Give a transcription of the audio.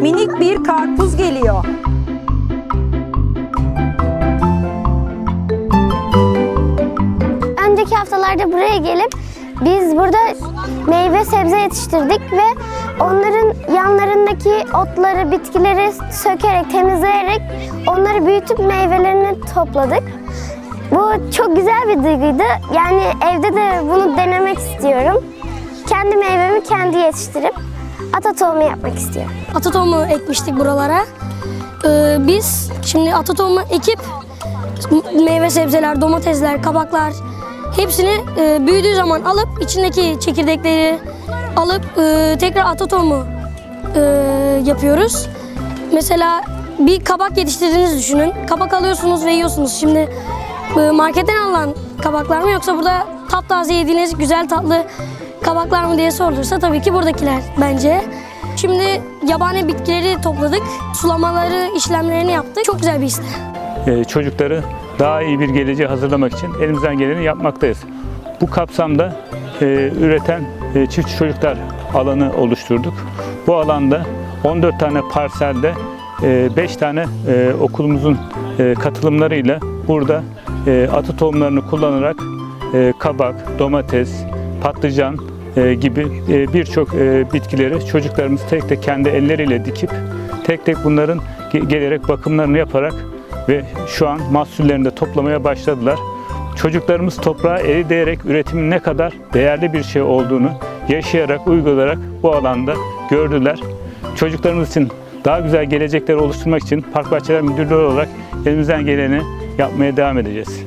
minik bir karpuz geliyor. Önceki haftalarda buraya gelip biz burada meyve sebze yetiştirdik ve onların yanlarındaki otları, bitkileri sökerek, temizleyerek onları büyütüp meyvelerini topladık. Bu çok güzel bir duyguydu. Yani evde de bunu denemek istiyorum. Kendi meyvemi kendi yetiştirip ata tohumu yapmak istiyorum. ata tohumu ekmiştik buralara. Ee, biz şimdi ata tohumu ekip meyve sebzeler, domatesler, kabaklar hepsini e, büyüdüğü zaman alıp içindeki çekirdekleri alıp e, tekrar ata tohumu e, yapıyoruz. Mesela bir kabak yetiştirdiğinizi düşünün. Kabak alıyorsunuz ve yiyorsunuz. Şimdi e, marketten alınan kabaklar mı yoksa burada taptaze yediğiniz güzel tatlı kabaklar mı diye sorulursa tabii ki buradakiler bence. Şimdi yabani bitkileri topladık. Sulamaları, işlemlerini yaptık. Çok güzel bir his. e, çocukları daha iyi bir geleceğe hazırlamak için elimizden geleni yapmaktayız. Bu kapsamda e, üreten e, çift çocuklar alanı oluşturduk. Bu alanda 14 tane parselde 5 tane e, okulumuzun e, katılımlarıyla burada e, atı tohumlarını kullanarak e, kabak, domates, patlıcan e, gibi e, birçok bitkileri çocuklarımız tek tek kendi elleriyle dikip tek tek bunların ge- gelerek bakımlarını yaparak ve şu an mahsullerini de toplamaya başladılar. Çocuklarımız toprağa eli değerek üretimin ne kadar değerli bir şey olduğunu yaşayarak, uygulayarak bu alanda gördüler. Çocuklarımız için daha güzel gelecekleri oluşturmak için Park Bahçeler Müdürlüğü olarak elimizden geleni yapmaya devam edeceğiz.